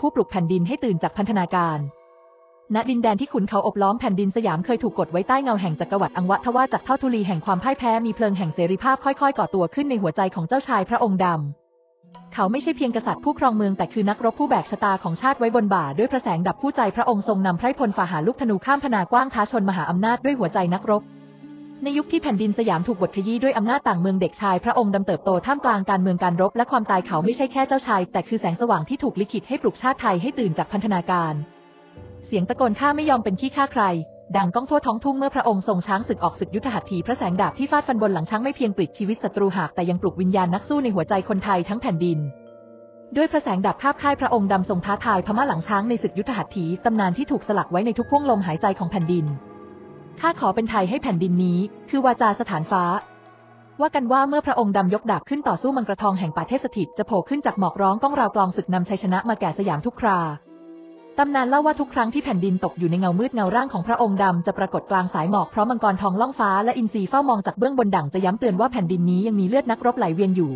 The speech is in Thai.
ผู้ปลุกแผ่นดินให้ตื่นจากพันธนาการ ณ ดินแดนที่ขุนเขาอบล้อมแผ่นดินสยามเคยถูกกดไว้ใต้เงาแห่งจักรวรรดิอังวะทว่าจากเท่าทุลีแห่งความพ่ายแพ้มีเพลิงแห่งเสรีภาพค่อยๆ ก่อตัวขึ้นในหัวใจของเจ้าชายพระองค์ดำ เขาไม่ใช่เพียงกษัตริย์ผู้ครองเมืองแต่คือนักรบผู้แบกชะตาของชาติไว้บนบ่าด้วยพระแสงดับผู้ใจพระองค์ทรงนำไพรพลฝ่าหาลูกธนูข้ามพนากว้างท้าชนมหาอำนาจด้วยหัวใจนักรบ ในยุคที่แผ่นดินสยามถูกบดขยี้ด้วยอำนาจต่างเมืองเด็กชายพระองค์ดำเติบโตท่ามกลางการเมืองการรบและความตายเขาไม่ใช่แค่เจ้าชาย แต่คือแสงสว่างที่ถูกลิขิตให้ปลุกชาติไทยให้ตื่นจากพันธนาการ เสียงตะโกนข้าไม่ยอมเป็นขี้ข้าใคร ดังก้องทั่วท้องทุ่งเมื่อพระองค์ทรงช้างศึกออกศึกยุทธหัตถีพระแสงดาบที่ฟาดฟันบนหลังช้างไม่เพียงปลิดชีวิตศัตรูหากแต่ยังปลุกวิญญาณนักสู้ในหัวใจคนไทยทั้งแผ่นดินด้วยพระแสงดาบคาบค่ายพระองค์ดำทรงท้าทายพม่าหลังช้างในศึกยุทธหัตถีตำนานที่ถูกสลักไว้ในทุกห่วงลมหายใจของแผ่นดิน ข้าขอเป็นไทยให้แผ่นดินนี้ คือวาจาสถานฟ้า ว่ากันว่าเมื่อพระองค์ดำยกดาบขึ้นต่อสู้มังกรทองแห่งป่าเทพสถิตจะโผล่ขึ้นจากหมอกร้องก้องราวกลองศึกนำชัยชนะมาแก่สยามทุกคราตำนานเล่าว่าทุกครั้งที่แผ่นดินตกอยู่ในเงามืดเงาร่างของพระองค์ดำจะปรากฏกลางสายหมอกพร้อมมังกรทองล่องฟ้าและอินทรีเฝ้ามองจากเบื้องบนดั่งจะย้ำเตือนว่าแผ่นดินนี้ยังมีเลือดนักรบไหลเวียนอยู่